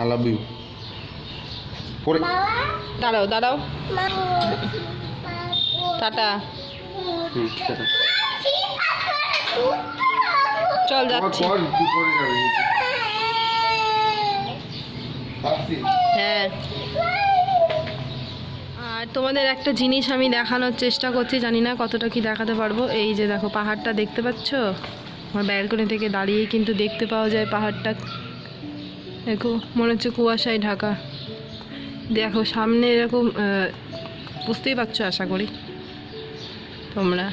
I love you পরে দাঁড়াও দাঁড়াও। টাটা। টাটা। চল যাচ্ছি। হ্যাঁ। আর তোমাদের একটা জিনিস আমি দেখানোর চেষ্টা করছি জানি না কতটা কি দেখাতে পারব। এই যে দেখো পাহাড়টা দেখতে পাচ্ছ? আমার ব্যালকনি থেকে দাঁড়িয়ে কিন্তু দেখতে পাওয়া যায় পাহাড়টা। দেখো, মনে হচ্ছে কুয়াশায় ঢাকা। দেখো, সামনে এরকম বুঝতেই পারছ আশা করি, তোমরা।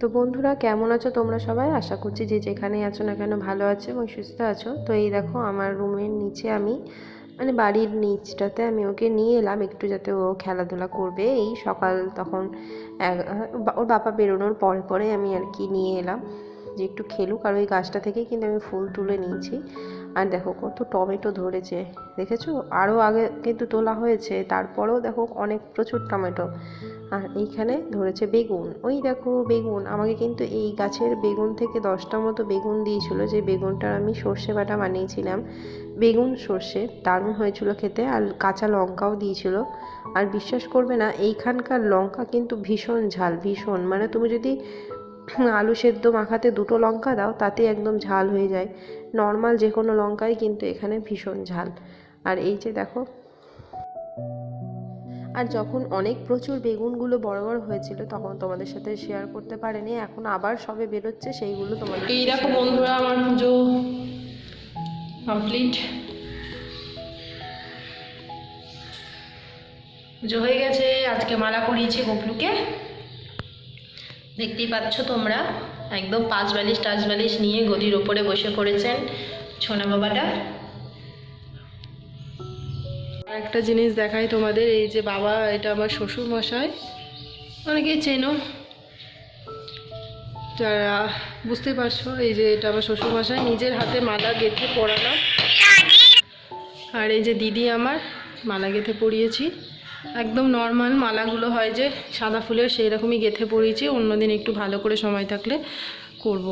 তো বন্ধুরা, কেমন আছো তোমরা সবাই? আশা করছি যে যেখানেই আছো না কেন ভালো আছো এবং সুস্থ আছো। তো এই দেখো, আমার রুমের নিচে আমি মানে বাড়ির নিচটাতে আমি ওকে নিয়ে এলাম একটু যাতে ও খেলাধুলা করবে। এই সকাল তখন ওর বাবা বেরোনোর পরে পরে আমি আর কি নিয়ে এলাম যে একটু খেলুক আর ওই গাছটা থেকেই কিন্তু আমি ফুল তুলে নিয়েছি। আর দেখো কত টমেটো ধরেছে। দেখেছ? আরও আগে কিন্তু তোলা হয়েছে, তারপরেও দেখো অনেক প্রচুর টমেটো। আর এইখানে ধরেছে বেগুন। ওই দেখো বেগুন, আমাকে কিন্তু এই গাছের বেগুন থেকে দশটা মতো বেগুন দিয়েছিল, যে বেগুনটার আমি সর্ষে বাটা বানিয়েছিলাম। বেগুন, সর্ষে, দারুণ হয়েছিল খেতে আর কাঁচা লঙ্কাও দিয়েছিল। আর বিশ্বাস করবে না, এইখানকার লঙ্কা কিন্তু ভীষণ ঝাল, ভীষণ। মানে তুমি যদি আলু সেদ্ধ মাখাতে দুটো লঙ্কা দাও, তাতে একদম ঝাল হয়ে যায়। নর্মাল যে কোনো লঙ্কাই কিন্তু এখানে ভীষণ ঝাল। আর এই যে দেখো। আর যখন অনেক প্রচুর বেগুনগুলো বড় বড় হয়েছিল, তখন তোমাদের সাথে শেয়ার করতে পারেনি। এখন আবার সবে বেরোচ্ছে, সেইগুলো তোমাদের এই দেখো বন্ধুরা আমার পুজো কমপ্লিট পুজো হয়ে গেছে, আজকে মালা পরিয়েছি গোপলুকে। দেখতেই পাচ্ছ তোমরা। একদম পাঁচ বালিশ, টাচ বালিশ নিয়ে গদির ওপরে বসে পড়েছেন ছোনা বাবাটা। একটা জিনিস দেখাই তোমাদের, এই যে বাবা, এটা আমার শ্বশুর মশাই অনেকেই চেনো। যারা বুঝতে পারছ, এই যে এটা আমার শ্বশুর মশাই নিজের হাতে মালা গেঁথে পরালাম। আর এই যে দিদি আমার, মালা গেঁথে পরিয়েছি। একদম নর্মাল মালাগুলো হয় যে সাদা ফুলের সেই রকমই গেঁথে পরিয়েছি অন্যদিন একটু ভালো করে সময় থাকলে করব।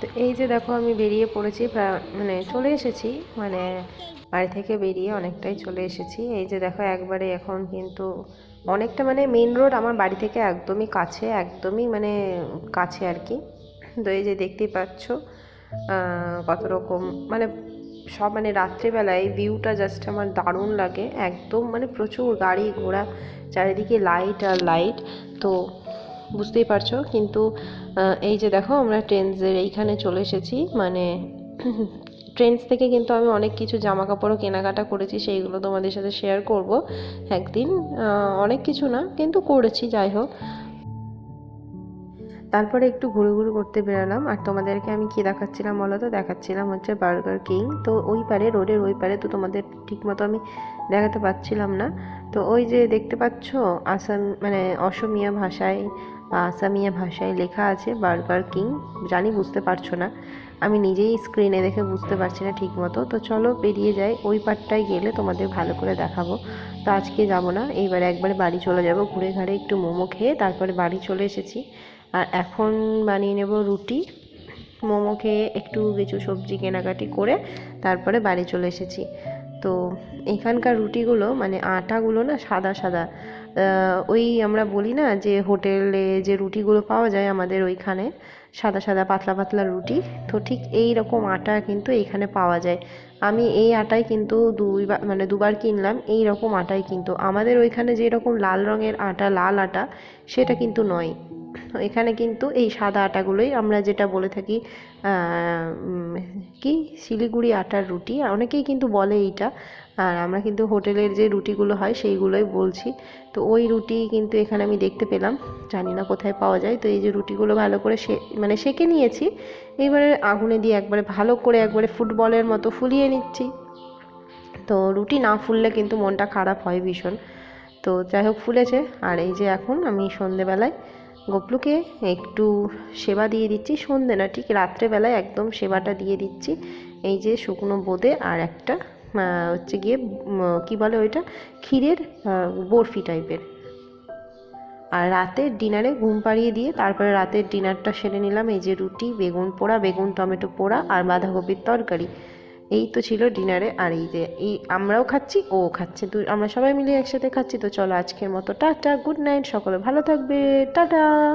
তো এই যে দেখো, আমি বেরিয়ে পড়েছি মানে চলে এসেছি মানে বাড়ি থেকে বেরিয়ে অনেকটাই চলে এসেছি। এই যে দেখো, একবারে এখন কিন্তু অনেকটা মানে মেন রোড আমার বাড়ি থেকে একদমই কাছে, একদমই মানে কাছে আর কি। তো এই যে দেখতেই পাচ্ছ কত রকম মানে সব মানে রাত্রেবেলায় ভিউটা জাস্ট আমার দারুণ লাগে। একদম মানে প্রচুর গাড়ি ঘোড়া, চারিদিকে লাইট আর লাইট তো বুঝতেই পারছ। কিন্তু এই যে দেখো আমরা ট্রেন্সের এইখানে চলে এসেছি মানে ট্রেন্ডস থেকে কিন্তু আমি অনেক কিছু জামা কাপড়ও কেনাকাটা করেছি, সেইগুলো তোমাদের সাথে শেয়ার করব একদিন। অনেক কিছু না, কিন্তু করেছি, যাই হোক। তারপরে একটু ঘুরে ঘুরে করতে বেরোলাম। আর তোমাদেরকে আমি কি দেখাচ্ছিলাম বলো তো? দেখাচ্ছিলাম হচ্ছে বার্গার কিং তো ওই পারে, রোডের ওই পারে তো তোমাদের ঠিকমতো আমি দেখাতে পাচ্ছিলাম না। তো ওই যে দেখতে পাচ্ছ, আসাম মানে অসমিয়া ভাষায় বা আসামিয়া ভাষায় লেখা আছে বার্গার কিং জানি বুঝতে পারছ না। আমি নিজেই স্ক্রিনে দেখে বুঝতে পারছি না ঠিক মতো তো চলো বেরিয়ে যাই। ওই পারটায় গেলে তোমাদের ভালো করে দেখাবো। তো আজকে যাব না। এইবার একবারে বাড়ি চলে যাব। ঘুরে ঘাড়ে একটু মোমো খেয়ে তারপরে বাড়ি চলে এসেছি। আর এখন বানিয়ে নেব রুটি। মোমো খেয়ে একটু কিছু সবজি কেনাকাটি করে তারপরে বাড়ি চলে এসেছি। তো এখানকার রুটিগুলো মানে আটাগুলো না সাদা সাদা। ওই আমরা বলি না যে হোটেলে যে রুটিগুলো পাওয়া যায় আমাদের ওইখানে সাদা সাদা পাতলা পাতলা রুটি। তো ঠিক এই রকম আটা কিন্তু এখানে পাওয়া যায়। আমি এই আটাই কিন্তু দুইবার মানে দুবার কিনলাম এই রকম আটাই কিন্তু। আমাদের ওইখানে যে রকম লাল রঙের আটা, লাল আটা, সেটা কিন্তু নয়। এখানে কিন্তু এই সাদা আটাগুলোই আমরা যেটা বলে থাকি কি? শিলিগুড়ি আটার রুটি। অনেকেই কিন্তু বলে এইটা। আর আমরা কিন্তু হোটেলের যে রুটিগুলো হয় সেইগুলোই বলছি। তো ওই রুটি কিন্তু এখানে আমি দেখতে পেলাম। জানি না কোথায় পাওয়া যায়। তো এই যে রুটিগুলো ভালো করে সে মানে সেকে নিয়েছি। এইবারে আগুনে দিয়ে একবারে ভালো করে একবারে ফুটবলের মতো ফুলিয়ে নিচ্ছি। তো রুটি না ফুললে কিন্তু মনটা খারাপ হয় ভীষণ। তো যাই হোক ফুলেছে। আর এই যে এখন আমি সন্ধেবেলায় গপলুকে একটু সেবা দিয়ে দিচ্ছি। সন্ধে না, ঠিক রাত্রেবেলায় একদম সেবাটা দিয়ে দিচ্ছি। এই যে শুকনো বোঁদে আর একটা হচ্ছে গিয়ে কি বলে ওইটা? ক্ষীরের বরফি টাইপের আর রাতের ডিনারে ঘুম পাড়িয়ে দিয়ে তারপরে রাতের ডিনারটা সেরে নিলাম। এই যে রুটি, বেগুন পোড়া, বেগুন টমেটো পোড়া আর বাঁধাকপির তরকারি। এই তো ছিল ডিনারে আর এই যে, এই আমরাও খাচ্ছি, ও খাচ্ছে। দুই আমরা সবাই মিলে একসাথে খাচ্ছি। তো চলো আজকের মতো টাটা গুড নাইট সকলে ভালো থাকবে। টাটা!